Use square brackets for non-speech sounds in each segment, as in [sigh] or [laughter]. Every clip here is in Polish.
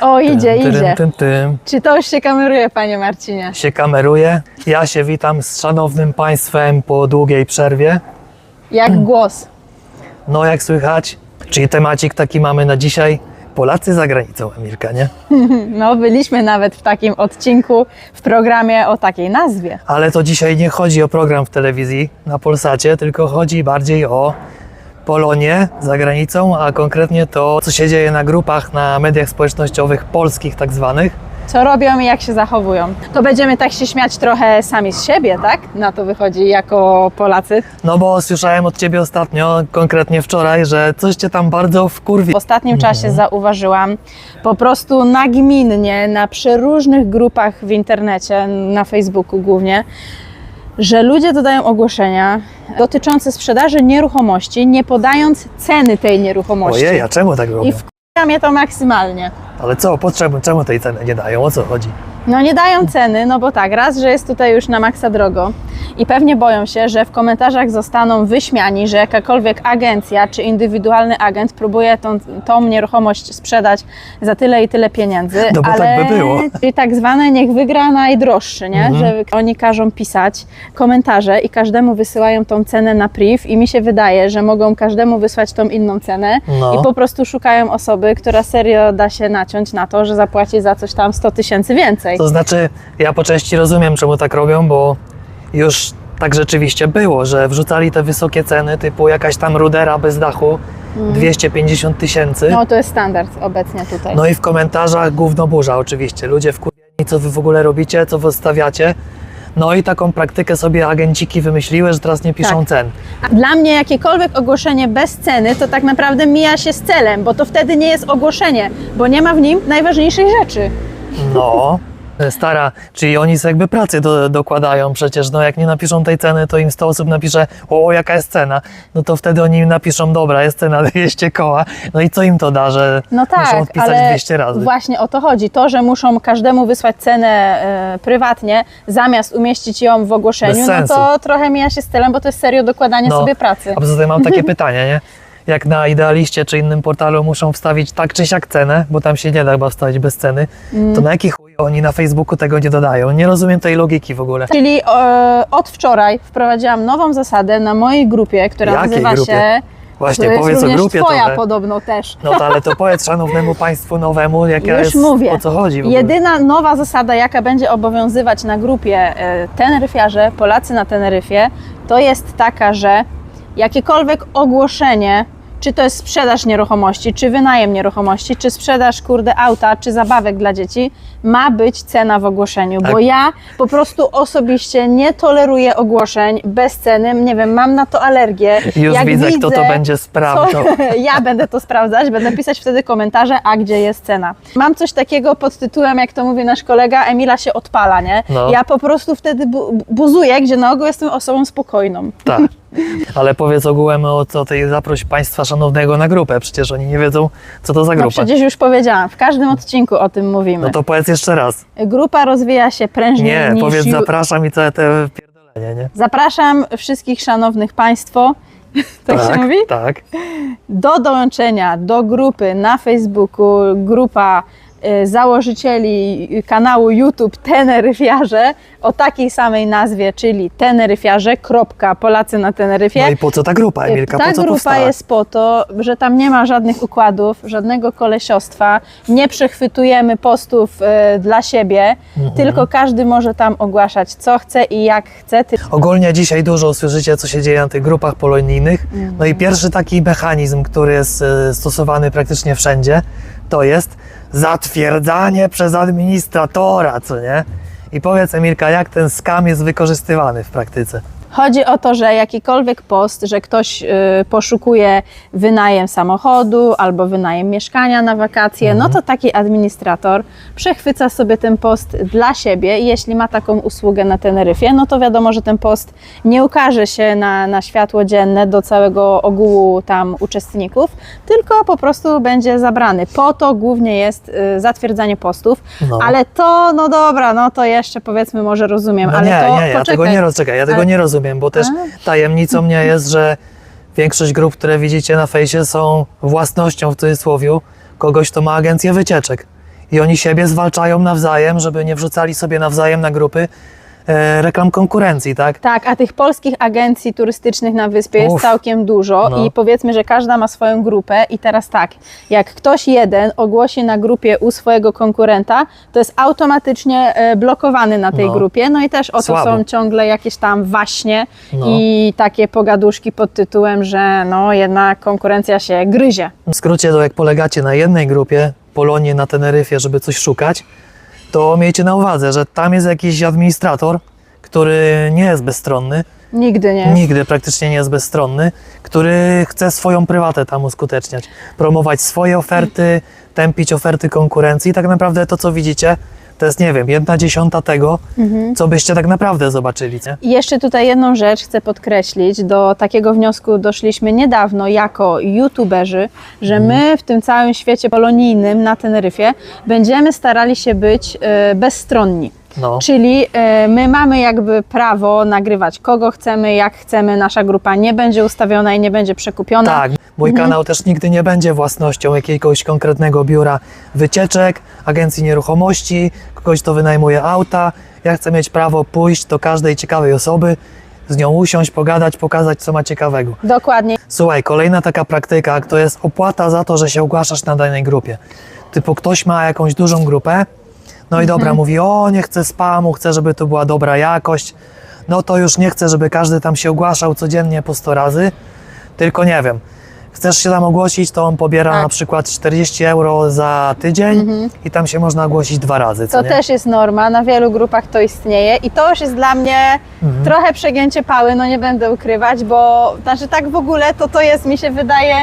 O, idzie, Tym, idzie. Tym, tym. Czy to już się kameruje, panie Marcinie? Się kameruje. Ja się witam z szanownym państwem po długiej przerwie. Jak głos. No jak słychać, czyli temacik taki mamy na dzisiaj. Polacy za granicą, Emilka, nie? [laughs] No, byliśmy nawet w takim odcinku w programie o takiej nazwie. Ale to dzisiaj nie chodzi o program w telewizji na Polsacie, tylko chodzi bardziej o Polonię za granicą, a konkretnie to, co się dzieje na grupach, na mediach społecznościowych polskich tak zwanych. Co robią i jak się zachowują. To będziemy tak się śmiać trochę sami z siebie, tak? Na to wychodzi jako Polacy. No bo słyszałem od Ciebie ostatnio, konkretnie wczoraj, że coś Cię tam bardzo wkurwi. W ostatnim czasie zauważyłam po prostu nagminnie na przeróżnych grupach w internecie, na Facebooku głównie, że ludzie dodają ogłoszenia dotyczące sprzedaży nieruchomości, nie podając ceny tej nieruchomości. Ojej, a czemu tak I robią? wkurza mnie to maksymalnie. Ale co, potrzeby, czemu tej ceny nie dają? O co chodzi? No nie dają ceny, no bo tak, raz, że jest tutaj już na maksa drogo i pewnie boją się, że w komentarzach zostaną wyśmiani, że jakakolwiek agencja czy indywidualny agent próbuje tą, tą nieruchomość sprzedać za tyle i tyle pieniędzy. No bo ale tak by było. Czyli tak zwane niech wygra najdroższy, nie? Mhm. Że oni każą pisać komentarze i każdemu wysyłają tą cenę na priv i mi się wydaje, że mogą każdemu wysłać tą inną cenę No. i po prostu szukają osoby, która serio da się naciąć na to, że zapłaci za coś tam 100 tysięcy więcej. To znaczy, ja po części rozumiem, czemu tak robią, bo już tak rzeczywiście było, że wrzucali te wysokie ceny, typu jakaś tam rudera bez dachu, 250 tysięcy. No to jest standard obecnie tutaj. No i w komentarzach gówno burza oczywiście. Ludzie wkurwieni, co wy w ogóle robicie, co wy stawiacie. No i taką praktykę sobie agenciki wymyśliły, że teraz nie piszą Tak. cen. A Dla mnie jakiekolwiek ogłoszenie bez ceny to tak naprawdę mija się z celem, bo to wtedy nie jest ogłoszenie, bo nie ma w nim najważniejszej rzeczy. No. [laughs] Stara, czyli oni sobie jakby pracy do, dokładają przecież, no jak nie napiszą tej ceny, to im 100 osób napisze, o jaka jest cena, no to wtedy oni im napiszą, dobra, jest cena 200 koła, no i co im to da, że No tak, muszą wpisać ale 200 razy. właśnie o to chodzi. To, że muszą każdemu wysłać cenę e, prywatnie, zamiast umieścić ją w ogłoszeniu, no to trochę mija się z celem, bo to jest serio dokładanie No, sobie pracy. A poza tym mam takie [laughs] pytanie, nie? Jak na Idealiście czy innym portalu muszą wstawić tak czy siak cenę, bo tam się nie da chyba wstawić bez ceny, Mm. to na jaki chuj oni na Facebooku tego nie dodają? Nie rozumiem tej logiki w ogóle. Czyli e, od wczoraj wprowadziłam nową zasadę na mojej grupie, która Jakiej nazywa grupie? się. Właśnie, to jest powiedz o również grupie twoja trochę. podobno też. No to ale to powiedz szanownemu państwu nowemu, jaka Już jest, mówię. o co chodzi w ogóle. Jedyna nowa zasada, jaka będzie obowiązywać na grupie e, Teneryfiarze, Polacy na Teneryfie, to jest taka, że jakiekolwiek ogłoszenie, czy to jest sprzedaż nieruchomości, czy wynajem nieruchomości, czy sprzedaż kurde auta, czy zabawek dla dzieci, ma być cena w ogłoszeniu, bo Tak. ja po prostu osobiście nie toleruję ogłoszeń bez ceny, nie wiem, mam na to alergię. Już Jak widzę, kto to będzie sprawdzał. co- [laughs] ja będę to sprawdzać, będę pisać wtedy komentarze, a gdzie jest cena. Mam coś takiego pod tytułem, jak to mówi nasz kolega, Emila się odpala, nie? No. Ja po prostu wtedy bu- buzuję, gdzie na ogół jestem osobą spokojną. Tak. [laughs] Ale powiedz ogółem o co tej zaproś państwa szanownego na grupę, przecież oni nie wiedzą, co to za No grupa. przecież już powiedziałam, w każdym odcinku o tym mówimy. No to powiedz jeszcze raz. Grupa rozwija się prężniej Nie, niż... powiedz zapraszam i całe te pierdolenie, nie? Zapraszam wszystkich szanownych Państwo, [laughs] tak, się mówi? Tak. do dołączenia do grupy na Facebooku, grupa założycieli kanału YouTube Teneryfiarze o takiej samej nazwie, czyli Teneryfiarze, kropka, Polacy na Teneryfie. No i po co ta grupa, Emilka? Ta po co grupa powstała? jest po to, że tam nie ma żadnych układów, żadnego kolesiostwa, nie przechwytujemy postów y, dla siebie, Mhm. tylko każdy może tam ogłaszać co chce i jak chce. Ty- Ogólnie dzisiaj dużo usłyszycie, co się dzieje na tych grupach polonijnych. No i pierwszy taki mechanizm, który jest e, stosowany praktycznie wszędzie, to jest zatwierdzanie przez administratora, co nie? I powiedz Emilka, jak ten skam jest wykorzystywany w praktyce? Chodzi o to, że jakikolwiek post, że ktoś y, poszukuje wynajem samochodu albo wynajem mieszkania na wakacje, no to taki administrator przechwyca sobie ten post dla siebie i jeśli ma taką usługę na Teneryfie, no to wiadomo, że ten post nie ukaże się na, na światło dzienne do całego ogółu tam uczestników, tylko po prostu będzie zabrany. Po to głównie jest y, zatwierdzanie postów, No. ale to, no dobra, no to jeszcze powiedzmy może rozumiem, No ale nie, to nie, ja poczekaj. tego nie ja tego Ale- nie rozumiem, bo też tajemnicą nie jest, że większość grup, które widzicie na fejsie są własnością w cudzysłowie kogoś, kto ma agencję wycieczek. i oni siebie zwalczają nawzajem, żeby nie wrzucali sobie nawzajem na grupy reklam konkurencji, tak? Tak, a tych polskich agencji turystycznych na wyspie jest Uf. całkiem dużo No. i powiedzmy, że każda ma swoją grupę i teraz tak, jak ktoś jeden ogłosi na grupie u swojego konkurenta, to jest automatycznie e, blokowany na tej No. grupie, no i też o to są ciągle jakieś tam waśnie No. i takie pogaduszki pod tytułem, że no jednak konkurencja się gryzie. W skrócie, to jak polegacie na jednej grupie, Polonie na Teneryfie, żeby coś szukać, to miejcie na uwadze, że tam jest jakiś administrator, który nie jest bezstronny, Nigdy nie. nigdy praktycznie nie jest bezstronny, który chce swoją prywatę tam uskuteczniać, promować swoje oferty, tępić oferty konkurencji. Tak naprawdę to, co widzicie, to jest, nie wiem, jedna dziesiąta tego, co byście tak naprawdę zobaczyli. Nie? I jeszcze tutaj jedną rzecz chcę podkreślić. Do takiego wniosku doszliśmy niedawno jako youtuberzy, że my w tym całym świecie polonijnym na Teneryfie będziemy starali się być e, bezstronni. No. Czyli e, my mamy jakby prawo nagrywać kogo chcemy, jak chcemy. Nasza grupa nie będzie ustawiona i nie będzie przekupiona. Tak, mój kanał też nigdy nie będzie własnością jakiegoś konkretnego biura wycieczek, agencji nieruchomości, kogoś, kto wynajmuje auta. Ja chcę mieć prawo pójść do każdej ciekawej osoby, z nią usiąść, pogadać, pokazać, co ma ciekawego. Dokładnie. Słuchaj, kolejna taka praktyka, to jest opłata za to, że się ogłaszasz na danej grupie. Typu ktoś ma jakąś dużą grupę, no i dobra, mówi, o nie chcę spamu, chcę, żeby to była dobra jakość, no to już nie chcę, żeby każdy tam się ogłaszał codziennie po 100 razy, tylko nie wiem, chcesz się tam ogłosić, to on pobiera Tak. na przykład 40 euro za tydzień i tam się można ogłosić dwa razy, co To nie? też jest norma, na wielu grupach to istnieje i to już jest dla mnie Mhm. trochę przegięcie pały, no nie będę ukrywać, bo znaczy tak w ogóle to to jest, mi się wydaje,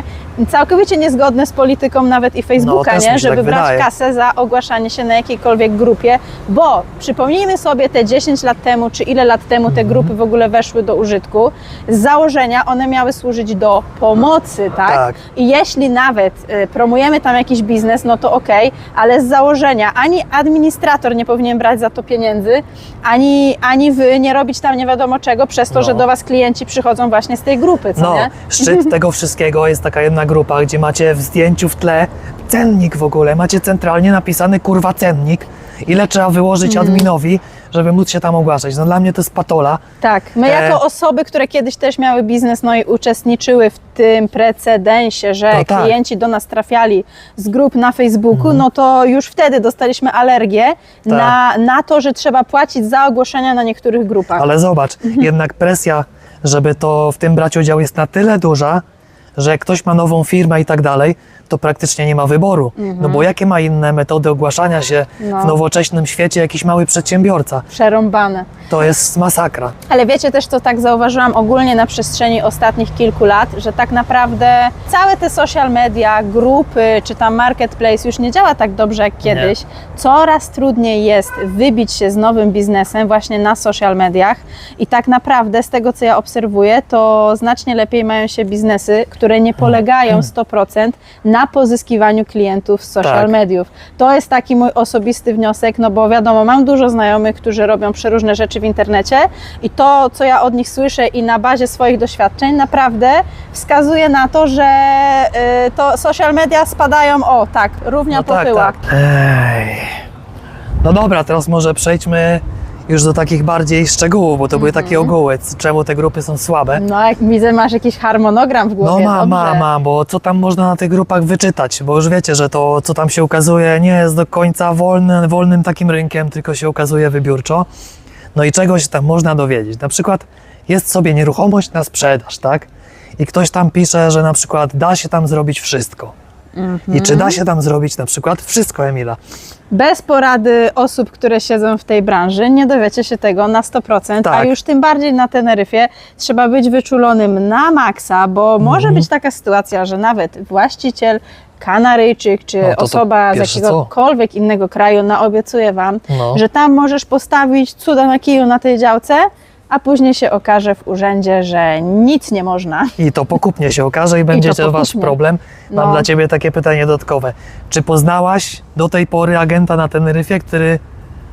całkowicie niezgodne z polityką nawet i Facebooka, też mi nie? się żeby tak brać wydaje. kasę za ogłaszanie się na jakiejkolwiek grupie, bo przypomnijmy sobie te 10 lat temu, czy ile lat temu Mhm. te grupy w ogóle weszły do użytku, z założenia one miały służyć do pomocy, tak? Tak. I jeśli nawet y, promujemy tam jakiś biznes, no to okej, ale z założenia ani administrator nie powinien brać za to pieniędzy, ani, ani wy nie robić tam nie wiadomo czego przez to, No. że do was klienci przychodzą właśnie z tej grupy, co No, nie? szczyt [laughs] tego wszystkiego jest taka jedna grupa, gdzie macie w zdjęciu w tle cennik w ogóle, macie centralnie napisany kurwa cennik, ile trzeba wyłożyć Mhm. adminowi, żeby móc się tam ogłaszać. No dla mnie to jest patola. Tak, my E. jako osoby, które kiedyś też miały biznes, no i uczestniczyły w tym precedensie, że No tak. Mhm. klienci do nas trafiali z grup na Facebooku, no to już wtedy dostaliśmy alergię Tak. na, na to, że trzeba płacić za ogłoszenia na niektórych grupach. Ale zobacz, Mhm. jednak presja, żeby to w tym brać udział jest na tyle duża, że jak ktoś ma nową firmę i tak dalej, to praktycznie nie ma wyboru. No bo jakie ma inne metody ogłaszania się w Mhm. No. nowoczesnym świecie jakiś mały przedsiębiorca? Przerąbane. To jest masakra. Ale wiecie też, co tak zauważyłam ogólnie na przestrzeni ostatnich kilku lat, że tak naprawdę całe te social media, grupy czy tam marketplace już nie działa tak dobrze jak kiedyś. Coraz trudniej jest wybić się z nowym biznesem właśnie na social mediach i tak naprawdę z tego, co ja obserwuję, to znacznie lepiej mają się biznesy, które nie polegają 100% na pozyskiwaniu klientów z social Tak. mediów. To jest taki mój osobisty wniosek, no bo wiadomo, mam dużo znajomych, którzy robią przeróżne rzeczy w internecie i to, co ja od nich słyszę i na bazie swoich doświadczeń, naprawdę wskazuje na to, że y, to social media spadają, o tak, równia No tak, popyła. tak. Ej. No dobra, teraz może przejdźmy już do takich bardziej szczegółów, bo to były Mhm. takie ogóły, c- czemu te grupy są słabe. No jak widzę, masz jakiś harmonogram w No głowie. ma, ma, dobrze. ma, bo co tam można na tych grupach wyczytać, bo już wiecie, że to, co tam się ukazuje, nie jest do końca wolny, wolnym takim rynkiem, tylko się ukazuje wybiórczo. No i czegoś tam można dowiedzieć. Na przykład jest sobie nieruchomość na sprzedaż, tak? I ktoś tam pisze, że na przykład da się tam zrobić wszystko. I czy da się tam zrobić na przykład wszystko, Emila? Bez porady osób, które siedzą w tej branży, nie dowiecie się tego na 100%, a Tak. już tym bardziej na Teneryfie trzeba być wyczulonym na maksa, bo może Mhm. być taka sytuacja, że nawet właściciel Kanaryjczyk czy No to to osoba z jakiegokolwiek innego kraju naobiecuje Wam, No. że tam możesz postawić cuda na kiju na tej działce, a później się okaże w urzędzie, że nic nie można. I to pokupnie się okaże i będzie to wasz pokupnie. problem. Mam No. dla ciebie takie pytanie dodatkowe. Czy poznałaś do tej pory agenta na Teneryfie, który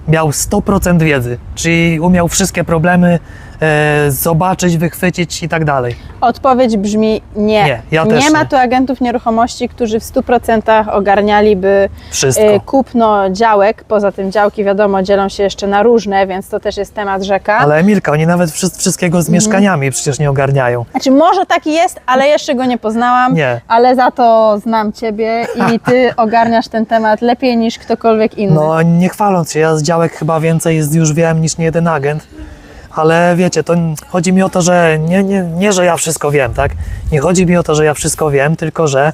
miał 100% wiedzy, czyli umiał wszystkie problemy e, zobaczyć, wychwycić i tak dalej. Odpowiedź brzmi nie. Nie, ja też nie ma tu agentów nieruchomości, którzy w 100% ogarnialiby Wszystko. e, kupno działek. Poza tym działki, wiadomo, dzielą się jeszcze na różne, więc to też jest temat rzeka. Ale Emilka, oni nawet wszy- wszystkiego Mhm. z mieszkaniami przecież nie ogarniają. Znaczy, może taki jest, ale jeszcze go nie poznałam. Nie. Ale za to znam Ciebie i [laughs] Ty ogarniasz ten temat lepiej niż ktokolwiek inny. No nie chwaląc się, ja z działek chyba więcej już wiem niż nie jeden agent. Ale wiecie, to chodzi mi o to, że nie, nie, nie, że ja wszystko wiem, tak? Nie chodzi mi o to, że ja wszystko wiem, tylko że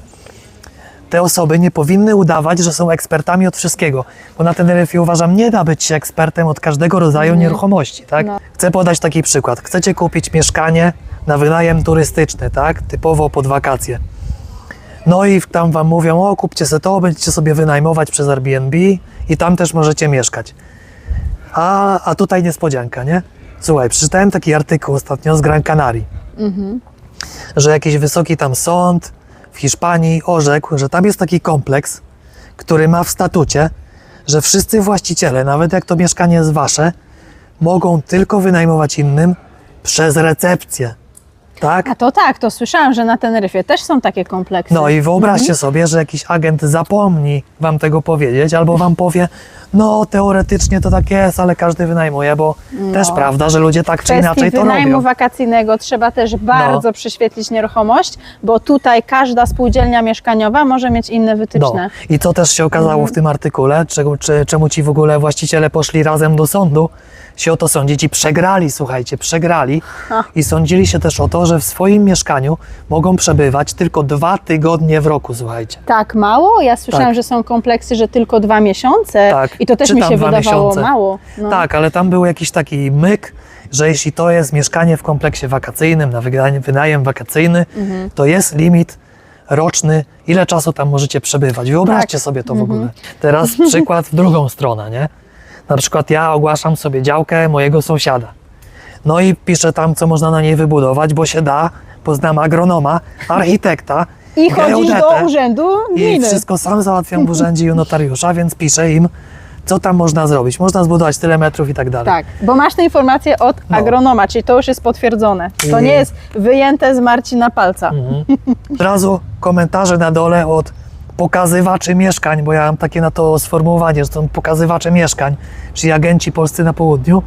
te osoby nie powinny udawać, że są ekspertami od wszystkiego. Bo na Teneryfie uważam, nie da być się ekspertem od każdego rodzaju nieruchomości, tak? No. Chcę podać taki przykład. Chcecie kupić mieszkanie na wynajem turystyczny, tak? Typowo pod wakacje. No i tam wam mówią, o kupcie sobie to, będziecie sobie wynajmować przez Airbnb i tam też możecie mieszkać. A, a tutaj niespodzianka, nie? Słuchaj, przeczytałem taki artykuł ostatnio z Gran Canaria, że jakiś wysoki tam sąd w Hiszpanii orzekł, że tam jest taki kompleks, który ma w statucie, że wszyscy właściciele, nawet jak to mieszkanie jest wasze, mogą tylko wynajmować innym przez recepcję. Tak? A to tak, to słyszałam, że na Teneryfie też są takie kompleksy. No i wyobraźcie sobie, że jakiś agent zapomni wam tego powiedzieć, albo wam powie, no teoretycznie to tak jest, ale każdy wynajmuje, bo też prawda, że ludzie tak czy inaczej to wynajmu robią. No. wakacyjnego trzeba też bardzo przyświetlić nieruchomość, bo tutaj każda spółdzielnia mieszkaniowa może mieć inne No. wytyczne. I co też się okazało Mhm. w tym artykule, czego, czy, czemu ci w ogóle właściciele poszli razem do sądu, się o to sądzić i przegrali, słuchajcie, przegrali i sądzili się też o to, że w swoim mieszkaniu mogą przebywać tylko dwa tygodnie w roku, słuchajcie. Tak mało? Ja słyszałam, Tak. że są kompleksy, że tylko dwa miesiące Tak, i to też mi się dwa wydawało miesiące. mało. No. Tak, ale tam był jakiś taki myk, że jeśli to jest mieszkanie w kompleksie wakacyjnym, na wynajem, wynajem wakacyjny, Mhm. to jest limit roczny, ile czasu tam możecie przebywać. Wyobraźcie Tak. sobie to w ogóle. Teraz przykład w drugą stronę, nie? Na przykład ja ogłaszam sobie działkę mojego sąsiada. No i piszę tam, co można na niej wybudować, bo się da, poznam agronoma, [laughs] architekta, I chodzisz geodetę do urzędu i gminy. wszystko sam załatwiam w urzędzie i u notariusza, więc piszę im, co tam można zrobić. Można zbudować tyle metrów i tak dalej. Tak, bo masz te informacje od No. agronoma, czyli to już jest potwierdzone. To I- nie jest wyjęte z Marcina palca. Mhm. Od razu komentarze na dole od pokazywaczy mieszkań, bo ja mam takie na to sformułowanie, że są pokazywacze mieszkań, czyli agenci polscy na południu.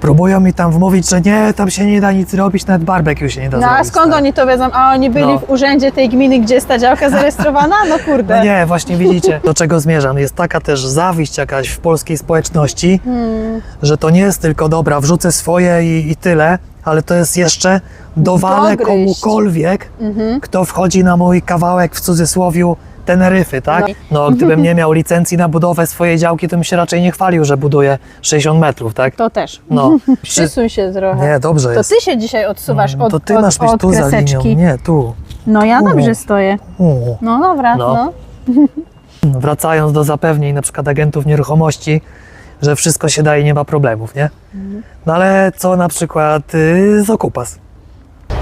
Próbują mi tam wmówić, że nie, tam się nie da nic robić, nawet barbecue się nie da No a zrobić. skąd tak? oni to wiedzą? A oni byli No. w urzędzie tej gminy, gdzie jest ta działka [laughs] zarejestrowana? No kurde. No nie, właśnie widzicie, do czego zmierzam. Jest taka też zawiść jakaś w polskiej społeczności, Hmm. że to nie jest tylko dobra, wrzucę swoje i, i tyle, ale to jest jeszcze dowalę Dogryźć. komukolwiek, Mhm. kto wchodzi na mój kawałek w cudzysłowiu Teneryfy, tak? No, gdybym nie miał licencji na budowę swojej działki, to bym się raczej nie chwalił, że buduję 60 metrów, tak? To też. No, przy... [laughs] Przysuń się trochę. Nie, dobrze To jest. ty się dzisiaj odsuwasz No, od, to ty od, masz być od tu za linią, kreseczki. nie, tu. No ja dobrze stoję. U. No dobra, No. no. [laughs] Wracając do zapewnień na przykład agentów nieruchomości, że wszystko się daje, nie ma problemów, nie? No ale co na przykład y, z okupas?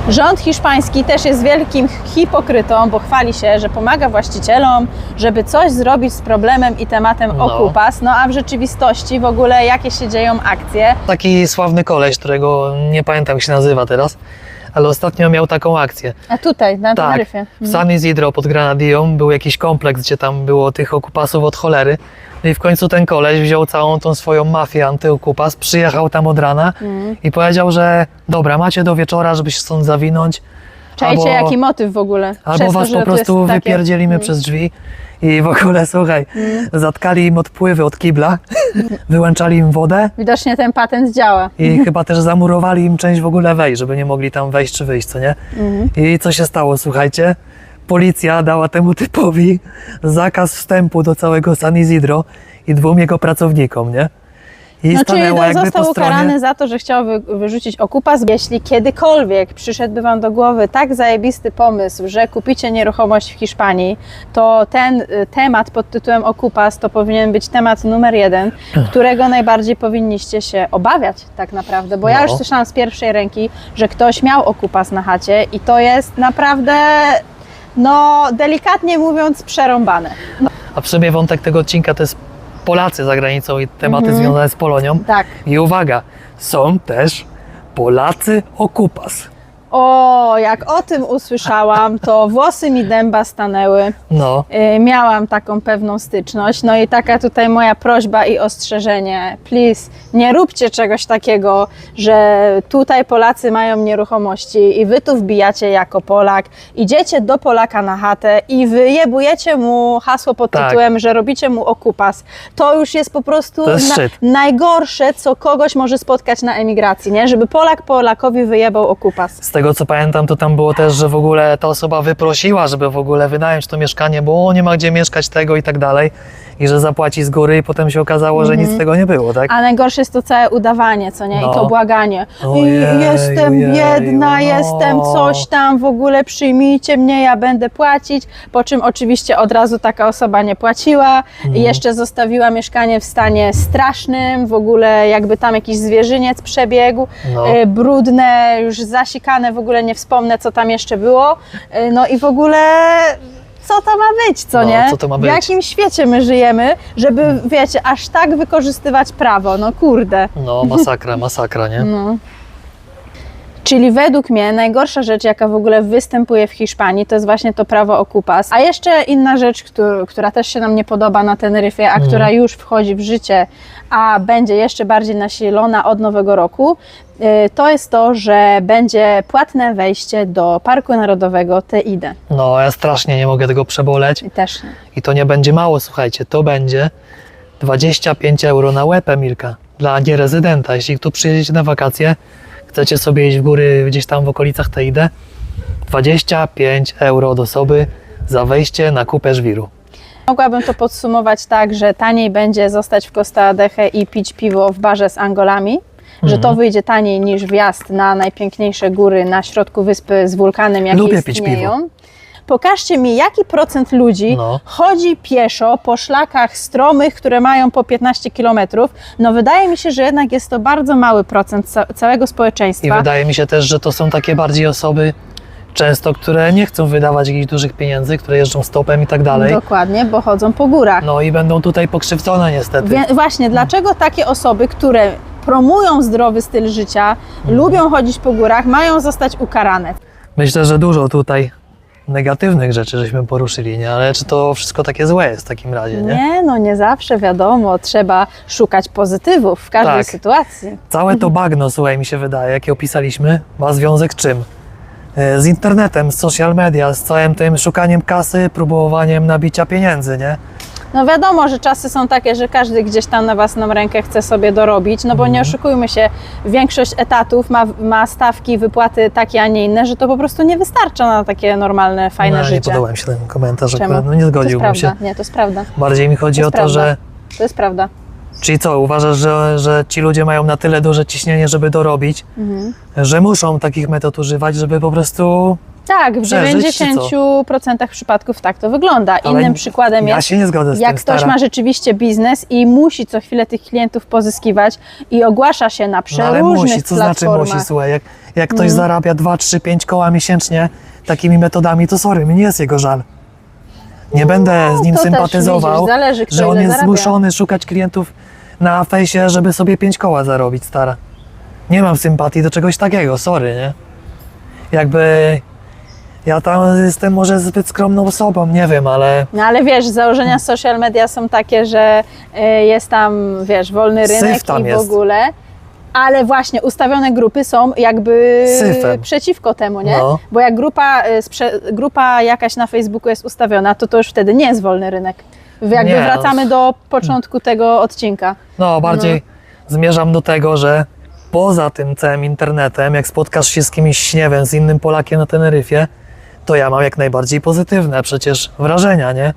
Rząd hiszpański też jest wielkim hipokrytą, bo chwali się, że pomaga właścicielom, żeby coś zrobić z problemem i tematem No. okupas, no a w rzeczywistości w ogóle jakie się dzieją akcje. Taki sławny koleś, którego nie pamiętam jak się nazywa teraz, ale ostatnio miał taką akcję. A tutaj, na Tak, Teneryfie. w San Isidro pod Granadillą był jakiś kompleks, gdzie tam było tych okupasów od cholery. No i w końcu ten koleś wziął całą tą swoją mafię antyokupas, przyjechał tam od rana Mhm. i powiedział, że dobra, macie do wieczora, żeby się stąd zawinąć. Czajcie, jaki motyw w ogóle. Albo to, was że po prostu takie- wypierdzielimy Mm. przez drzwi i w ogóle, słuchaj, zatkali im odpływy od kibla, [laughs] wyłączali im wodę Widocznie ten patent działa. i [laughs] chyba też zamurowali im część w ogóle wejść, żeby nie mogli tam wejść czy wyjść, co nie? Mhm. I co się stało, słuchajcie? Policja dała temu typowi zakaz wstępu do całego San Isidro i dwóm jego pracownikom, nie? I No, czyli to został ukarany za to, że chciał wy, wyrzucić okupas. Jeśli kiedykolwiek przyszedłby Wam do głowy tak zajebisty pomysł, że kupicie nieruchomość w Hiszpanii, to ten y, temat pod tytułem okupas to powinien być temat numer jeden, którego najbardziej powinniście się obawiać tak naprawdę. Bo ja No. już słyszałam z pierwszej ręki, że ktoś miał okupas na chacie i to jest naprawdę, no delikatnie mówiąc, przerąbane. A w sumie wątek tego odcinka to jest Polacy za granicą i tematy Mhm. związane z Polonią. Tak. I uwaga, są też Polacy okupas. O, jak o tym usłyszałam, to włosy mi dęba stanęły. No, Y, Miałam taką pewną styczność. No i taka tutaj moja prośba i ostrzeżenie. Please, nie róbcie czegoś takiego, że tutaj Polacy mają nieruchomości i wy tu wbijacie jako Polak, idziecie do Polaka na chatę i wyjebujecie mu hasło pod Tak. tytułem, że robicie mu okupas. To już jest po prostu To jest szczyt. najgorsze, co kogoś może spotkać na emigracji, nie? Żeby Polak Polakowi wyjebał okupas. z tego co pamiętam, to tam było też, że w ogóle ta osoba wyprosiła, żeby w ogóle wynająć to mieszkanie, bo nie ma gdzie mieszkać tego i tak dalej. I że zapłaci z góry i potem się okazało, że nic z tego nie było, tak? A najgorsze jest to całe udawanie, co nie? No. I to błaganie. I Ojej, jestem ojeju, biedna, no. jestem coś tam, w ogóle przyjmijcie mnie, ja będę płacić. Po czym oczywiście od razu taka osoba nie płaciła Mhm. i jeszcze zostawiła mieszkanie w stanie strasznym, w ogóle jakby tam jakiś zwierzyniec przebiegł, No. e, brudne, już zasikane, w ogóle nie wspomnę, co tam jeszcze było. E, No i w ogóle co to ma być, co No, nie? co to ma W być? jakim świecie my żyjemy, żeby, wiecie, aż tak wykorzystywać prawo, no kurde. No, masakra, masakra, nie? No. Czyli według mnie najgorsza rzecz, jaka w ogóle występuje w Hiszpanii, to jest właśnie to prawo okupas. A jeszcze inna rzecz, któ- która też się nam nie podoba na Teneryfie, a Mhm. która już wchodzi w życie, a będzie jeszcze bardziej nasilona od nowego roku, y, to jest to, że będzie płatne wejście do Parku Narodowego Teide. No, ja strasznie nie mogę tego przeboleć. I też nie. I to nie będzie mało, słuchajcie, to będzie 25 euro na łeb, Emilka, dla nierezydenta. Jeśli tu przyjedziecie na wakacje, chcecie sobie iść w góry gdzieś tam w okolicach Teide, 25 euro od osoby za wejście na kupę żwiru. Mogłabym to podsumować tak, że taniej będzie zostać w Costa Adeje i pić piwo w barze z Angolami, że Mhm. to wyjdzie taniej niż wjazd na najpiękniejsze góry na środku wyspy z wulkanem, jakie Lubię pić istnieją. Pokażcie mi, jaki procent ludzi No. chodzi pieszo po szlakach stromych, które mają po 15 kilometrów. No wydaje mi się, że jednak jest to bardzo mały procent ca- całego I społeczeństwa. wydaje mi się też, że to są takie bardziej osoby często, które nie chcą wydawać jakichś dużych pieniędzy, które jeżdżą stopem i tak dalej. Dokładnie, bo chodzą po górach. No i będą tutaj pokrzywdzone niestety. Wie, właśnie, dlaczego takie osoby, które promują zdrowy styl życia, Mhm. lubią chodzić po górach, mają zostać ukarane? Myślę, że dużo tutaj negatywnych rzeczy żeśmy poruszyli, nie? Ale czy to wszystko takie złe jest w takim razie, nie? Nie, no nie zawsze wiadomo, trzeba szukać pozytywów w każdej Tak. sytuacji. Całe to bagno, słuchaj, mi się wydaje, jakie opisaliśmy, ma związek z czym? E, Z internetem, z social media, z całym tym szukaniem kasy, próbowaniem nabicia pieniędzy, nie? No wiadomo, że czasy są takie, że każdy gdzieś tam na własną rękę chce sobie dorobić, no bo nie Mhm. oszukujmy się, większość etatów ma, ma stawki, wypłaty takie, a nie inne, że to po prostu nie wystarcza na takie normalne, fajne no, nie życie. podoba mi się ten komentarz, Czemu? akurat, no nie to jest zgodziłbym się. nie, to jest prawda, Bardziej mi chodzi o to, prawda. że to jest prawda. Czyli co, uważasz, że, że ci ludzie mają na tyle duże ciśnienie, żeby dorobić, Mhm. że muszą takich metod używać, żeby po prostu... Tak, w Przeżyć, czy co? 90% przypadków tak to wygląda. Ale Innym przykładem ja jest, się nie zgodzę z jak tym, ktoś stara. ma rzeczywiście biznes i musi co chwilę tych klientów pozyskiwać i ogłasza się na No ale przeróżnych musi, co znaczy platformach. musi, słuchaj, jak, jak ktoś Mhm. zarabia 2, 3, 5 koła miesięcznie takimi metodami, to sorry, mi nie jest jego żal. Nie będę z nim No, to też sympatyzował, widzisz, zależy, kto że on jest zarabia. zmuszony szukać klientów na fejsie, żeby sobie 5 koła zarobić, stara. Nie mam sympatii do czegoś takiego, sorry, nie? Jakby ja tam jestem może zbyt skromną osobą, nie wiem, ale No ale wiesz, założenia social media są takie, że y, jest tam, wiesz, wolny Syf rynek tam i w jest. ogóle. Ale właśnie ustawione grupy są jakby Syfem. przeciwko temu, nie? No. Bo jak grupa, y, sprze- grupa jakaś na Facebooku jest ustawiona, to to już wtedy nie jest wolny rynek. Jakby Nie, no. wracamy do początku tego odcinka. No, bardziej zmierzam do tego, że poza tym całym internetem, jak spotkasz się z kimś, nie wiem, z innym Polakiem na Teneryfie, to ja mam jak najbardziej pozytywne przecież wrażenia, nie?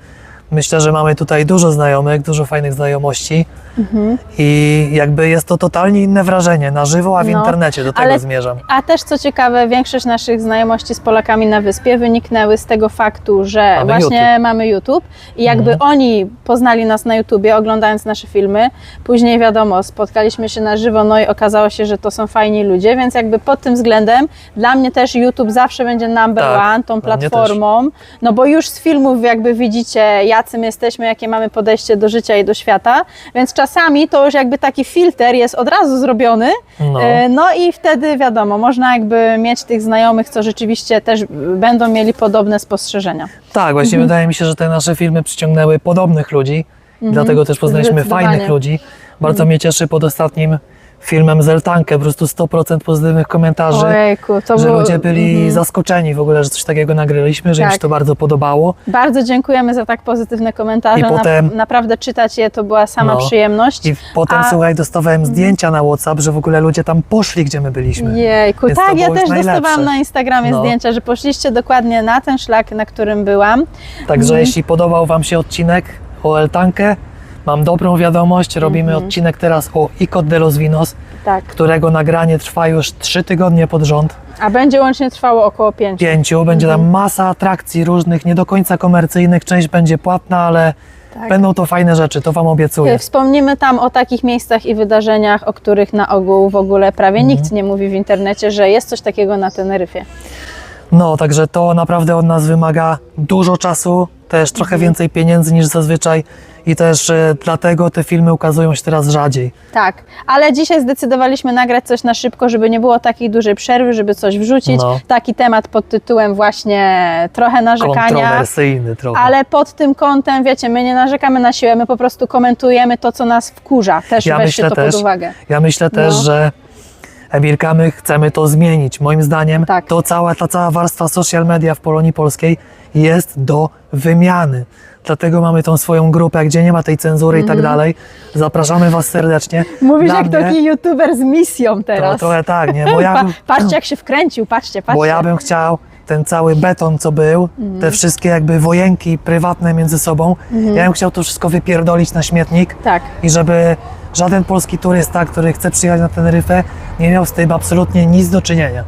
Myślę, że mamy tutaj dużo znajomych, dużo fajnych znajomości Mhm. i jakby jest to totalnie inne wrażenie na żywo, a w No, internecie do tego ale- zmierzam. A też co ciekawe, większość naszych znajomości z Polakami na wyspie wyniknęły z tego faktu, że Mamy właśnie YouTube. mamy YouTube i jakby Mhm. oni poznali nas na YouTubie, oglądając nasze filmy. Później wiadomo, spotkaliśmy się na żywo, no i okazało się, że to są fajni ludzie, więc jakby pod tym względem dla mnie też YouTube zawsze będzie number Tak, one, tą platformą, no bo już z filmów jakby widzicie, jacy jacy my jesteśmy, jakie mamy podejście do życia i do świata, więc czasami to już jakby taki filtr jest od razu zrobiony, No. E, no i wtedy wiadomo, można jakby mieć tych znajomych, co rzeczywiście też będą mieli podobne spostrzeżenia. Tak, właśnie Mhm. wydaje mi się, że te nasze filmy przyciągnęły podobnych ludzi, dlatego też poznaliśmy Mhm. Mhm. fajnych ludzi. Bardzo mnie cieszy pod ostatnim filmem Zeltankę, po prostu 100% pozytywnych komentarzy. Ojejku, to że było... ludzie byli Mhm. zaskoczeni w ogóle, że coś takiego nagraliśmy, że im Tak. się to bardzo podobało. Bardzo dziękujemy za tak pozytywne komentarze. I potem- Na, naprawdę czytać je to była sama No. przyjemność. I potem, A- słuchaj, dostawałem zdjęcia na WhatsApp, że w ogóle ludzie tam poszli, gdzie my byliśmy. Jejku, Więc to tak, ja było też najlepsze. dostawałam na Instagramie No. zdjęcia, że poszliście dokładnie na ten szlak, na którym byłam. Także Mhm. jeśli podobał Wam się odcinek o Eltankę, mam dobrą wiadomość, robimy Mhm. odcinek teraz o Icod de los Vinos, Tak. którego nagranie trwa już 3 tygodnie pod rząd. A będzie łącznie trwało około pięciu. Pięciu, będzie Mhm. tam masa atrakcji różnych, nie do końca komercyjnych, część będzie płatna, ale Tak. będą to fajne rzeczy, to Wam obiecuję. Wspomnimy tam o takich miejscach i wydarzeniach, o których na ogół w ogóle prawie Mhm. nikt nie mówi w internecie, że jest coś takiego na Teneryfie. No, także to naprawdę od nas wymaga dużo czasu, też trochę Mhm. więcej pieniędzy niż zazwyczaj i też e, dlatego te filmy ukazują się teraz rzadziej. Tak, ale dzisiaj zdecydowaliśmy nagrać coś na szybko, żeby nie było takiej dużej przerwy, żeby coś wrzucić. No. Taki temat pod tytułem właśnie trochę narzekania. Kontrowersyjny trochę. Ale pod tym kątem, wiecie, my nie narzekamy na siłę, my po prostu komentujemy to, co nas wkurza. Też Ja weźcie to też, pod uwagę. Ja myślę też, No. że Emilka, my chcemy to zmienić. Moim zdaniem Tak. to cała, ta cała warstwa social media w Polonii Polskiej jest do wymiany. Dlatego mamy tą swoją grupę, gdzie nie ma tej cenzury i tak dalej. Zapraszamy Was serdecznie. Mhm. Mówisz Dla jak mnie taki youtuber z misją to teraz. trochę tak, nie? Bo [laughs] ja, Pa, bym, patrzcie jak się wkręcił, patrzcie, patrzcie. bo ja bym chciał ten cały beton, co był, Mhm. te wszystkie jakby wojenki prywatne między sobą, ja bym chciał to wszystko wypierdolić na śmietnik Tak. i żeby żaden polski turysta, który chce przyjechać na Teneryfę, nie miał z tym absolutnie nic do czynienia.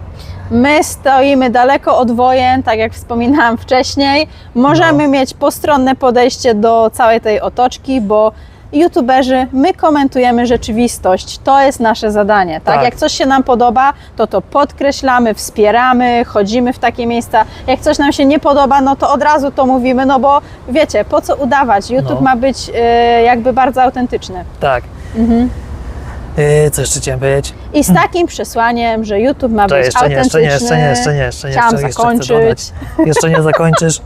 My stoimy daleko od wojen, tak jak wspominałam wcześniej. Możemy No. mieć postronne podejście do całej tej otoczki, bo youtuberzy, my komentujemy rzeczywistość. To jest nasze zadanie. Tak? Tak. Jak coś się nam podoba, to to podkreślamy, wspieramy, chodzimy w takie miejsca. Jak coś nam się nie podoba, no to od razu to mówimy, no bo wiecie, po co udawać? YouTube No. ma być y, jakby bardzo autentyczny. Tak. Mhm. Yy, co jeszcze chciałem powiedzieć? I z takim przesłaniem, że YouTube ma To być jeszcze nie, jeszcze nie, jeszcze nie, jeszcze nie, jeszcze nie. Jeszcze, jeszcze zakończyć. dodać. Jeszcze nie zakończysz,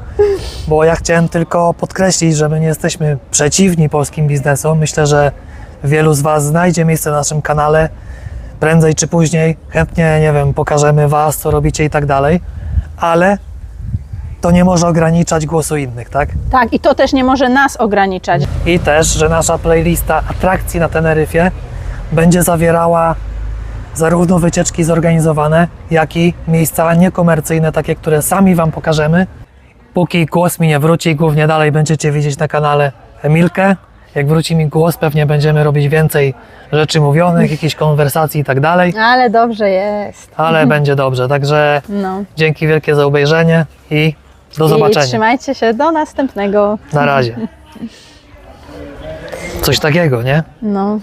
bo ja chciałem tylko podkreślić, że my nie jesteśmy przeciwni polskim biznesom. Myślę, że wielu z Was znajdzie miejsce na naszym kanale. Prędzej czy później chętnie, nie wiem, pokażemy Was, co robicie i tak dalej, ale to nie może ograniczać głosu innych, tak? Tak, i to też nie może nas ograniczać. I też, że nasza playlista atrakcji na Teneryfie będzie zawierała zarówno wycieczki zorganizowane, jak i miejsca niekomercyjne, takie, które sami Wam pokażemy. Póki głos mi nie wróci, głównie dalej będziecie widzieć na kanale Emilkę. Jak wróci mi głos, pewnie będziemy robić więcej rzeczy mówionych, jakichś konwersacji i tak dalej, Ale dobrze jest. ale [laughs] będzie dobrze. Także No. dzięki wielkie za obejrzenie i do I zobaczenia. trzymajcie się do następnego. Na razie. [laughs] Coś takiego, nie? No.